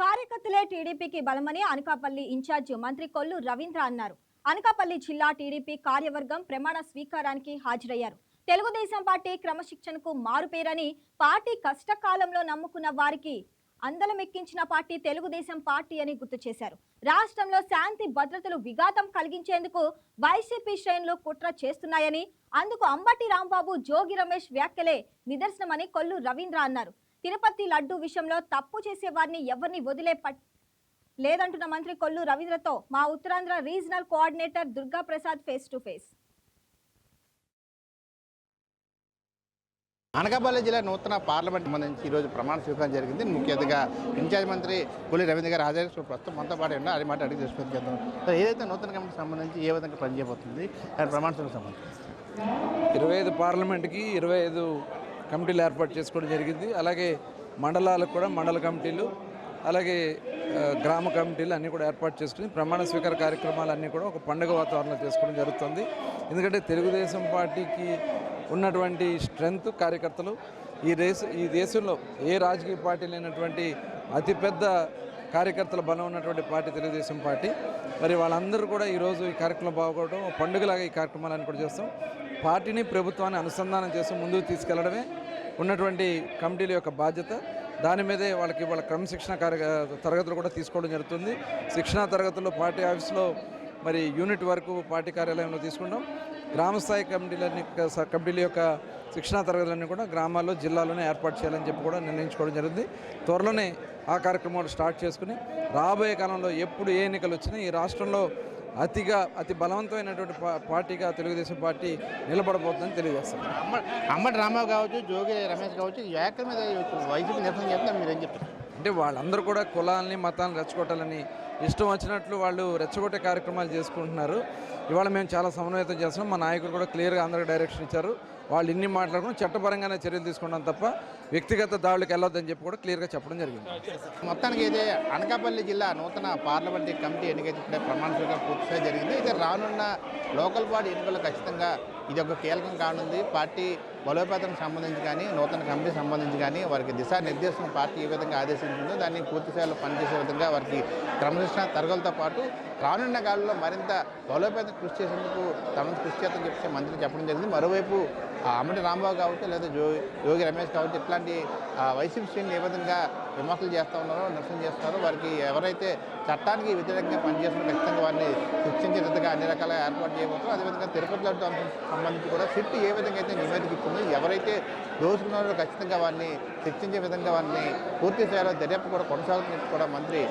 కార్యకర్తలే టీడీపీకి బలమని అనకాపల్లి ఇన్ఛార్జ్ మంత్రి కొల్లు రవీంద్ర అన్నారు. అనకాపల్లి జిల్లా టీడీపీ కార్యవర్గం ప్రమాణ స్వీకారానికి హాజరయ్యారు. తెలుగుదేశం పార్టీ క్రమశిక్షణకు మారుపేరని పార్టీ కష్టకాలంలో నమ్ముకున్న వారికి అందలమెక్కించిన పార్టీ తెలుగుదేశం పార్టీ అని గుర్తు చేశారు. రాష్ట్రంలో శాంతి భద్రతలు విఘాతం కలిగించేందుకు వైసీపీ శ్రేణులు కుట్ర చేస్తున్నాయని అందుకు అంబటి రాంబాబు జోగి రమేష్ వ్యాఖ్యలే నిదర్శనమని కొల్లు రవీంద్ర అన్నారు. తిరుపతి లడ్డు విషయంలో తప్పు చేసే వారిని ఎవరిని వదిలే పట్ లేదంటున్న మంత్రి కొల్లు రవీంద్రతో మా Uttarandhra regional coordinator Durga Prasad face to face. Anakapalli జిల్లా నూతన పార్లమెంట్ సంబంధించి ఈరోజు ప్రమాణ స్వీకారం జరిగింది. ముఖ్య అతిథిగా ఇన్ఛార్జ్ మంత్రి పులి రవీంద్ర గారు హాజరు సో ప్రస్తుతం మనతో పాటు ఉన్నారు. అది మాట అడిగి సో ఏదైతే నూతన కమిటీకి సంబంధించి ఏ విధంగా పనిచేయబోతుంది? దాని ప్రమాణ స్వీకారం సంబంధించి. ఇరవై ఐదు పార్లమెంట్కి ఇరవై ఐదు కమిటీలు ఏర్పాటు చేసుకోవడం జరిగింది. అలాగే మండలాలకు కూడా మండల కమిటీలు అలాగే గ్రామ కమిటీలు అన్నీ కూడా ఏర్పాటు చేసుకుని ప్రమాణ స్వీకార కార్యక్రమాలన్నీ కూడా ఒక పండుగ వాతావరణంలో చేసుకోవడం జరుగుతుంది. ఎందుకంటే తెలుగుదేశం పార్టీకి ఉన్నటువంటి స్ట్రెంగ్త్ కార్యకర్తలు ఈ దేశ ఈ దేశంలో ఏ రాజకీయ పార్టీ లేనటువంటి అతిపెద్ద కార్యకర్తల బలం ఉన్నటువంటి పార్టీ తెలుగుదేశం పార్టీ. మరి వాళ్ళందరూ కూడా ఈరోజు ఈ కార్యక్రమం బాగోవడం పండుగలాగా ఈ కార్యక్రమాలను కూడా చేస్తాం. పార్టీని ప్రభుత్వాన్ని అనుసంధానం చేస్తూ ముందుకు తీసుకెళ్ళడమే ఉన్నటువంటి కమిటీల యొక్క బాధ్యత. దాని మీదే వాళ్ళకి వాళ్ళ క్రమశిక్షణ కార్య తరగతులు కూడా తీసుకోవడం జరుగుతుంది. శిక్షణా తరగతుల్లో పార్టీ ఆఫీస్లో మరి యూనిట్ వరకు పార్టీ కార్యాలయంలో తీసుకుంటాం. గ్రామస్థాయి కమిటీలన్నీ కమిటీల యొక్క శిక్షణా తరగతులన్నీ కూడా గ్రామాల్లో జిల్లాలోనే ఏర్పాటు చేయాలని చెప్పి కూడా నిర్ణయించుకోవడం జరిగింది. త్వరలోనే ఆ కార్యక్రమాలు స్టార్ట్ చేసుకుని రాబోయే కాలంలో ఎప్పుడు ఏ ఎన్నికలు వచ్చినా ఈ రాష్ట్రంలో అతిగా అతి బలవంతమైనటువంటి పార్టీగా తెలుగుదేశం పార్టీ నిలబడబోతుందని తెలియజేస్తారు అమ్మ అమ్మటి రామారావు కావచ్చు జోగి రమేష్ కావచ్చు ఈ మీద వైసీపీ నిరసన చేస్తే మీరు ఏం చెప్తారు అంటే వాళ్ళందరూ కూడా కులాలని మతాలను రెచ్చగొట్టాలని ఇష్టం వచ్చినట్లు వాళ్ళు రెచ్చగొట్టే కార్యక్రమాలు చేసుకుంటున్నారు. ఇవాళ మేము చాలా సమన్వయతం చేస్తున్నాం. మా నాయకులు కూడా క్లియర్గా అందరికీ డైరెక్షన్ ఇచ్చారు. వాళ్ళు ఇన్ని మాట్లాడుకుని చట్టపరంగానే చర్యలు తీసుకుంటాం తప్ప వ్యక్తిగత దాడులకు వెళ్ళొద్దని చెప్పి కూడా క్లియర్గా చెప్పడం జరిగింది. మొత్తానికి అయితే అనకాపల్లి జిల్లా నూతన పార్లమెంటరీ కమిటీ ఎన్నికైతే ఇప్పుడే ప్రమాణ స్వీకారం పూర్తిగా జరిగింది. అయితే రానున్న లోకల్ బాడీ ఎన్నికలు ఖచ్చితంగా ఇది ఒక కీలకం కానుంది. పార్టీ బలోపేతం సంబంధించి కానీ నూతన కమిటీ సంబంధించి కానీ వారికి దిశానిర్దేశం పార్టీ ఏ విధంగా ఆదేశించిందో దాన్ని పూర్తి స్థాయిలో పనిచేసే విధంగా వారికి క్రమశిక్షణ తరగలతో పాటు రానున్న కాలంలో మరింత బలోపేతం కృషి చేసేందుకు తమ కృషి చేతని చెప్పి మంత్రి చెప్పడం జరిగింది. మరోవైపు ఆ అమ్మటి రాంబాబు కావచ్చు లేదా జో యోగి రమేష్ కావచ్చు ఇట్లాంటి వైసీపీ శ్రేణులు ఏ విధంగా విమర్శలు చేస్తూ ఉన్నారో నిరసన చేస్తున్నారో వారికి ఎవరైతే చట్టానికి వ్యతిరేకంగా పనిచేస్తున్నారో ఖచ్చితంగా వారిని శిక్షించే విధంగా అన్ని రకాల ఏర్పాటు చేయబోతున్నారు. అదేవిధంగా తిరుపతి లడ్డు సంబంధించి కూడా సిట్ ఏ విధంగా అయితే నివేదిక ఇచ్చిందో ఎవరైతే దోచుకున్నారో ఖచ్చితంగా వారిని శిక్షించే విధంగా వారిని పూర్తి స్థాయిలో దర్యాప్తు కూడా కొనసాగుతున్నట్టు కూడా మంత్రి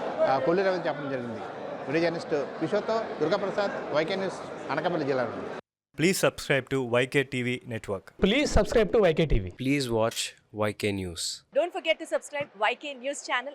కొల్లి రవి చెప్పడం జరిగింది. వీడియో జర్నలిస్ట్ కిషోర్తో దుర్గాప్రసాద్ వైకే న్యూస్ అనకాపల్లి జిల్లా నుండి Please subscribe to YK TV Network. Please subscribe to YK TV. Please watch YK News. Don't forget to subscribe YK News channel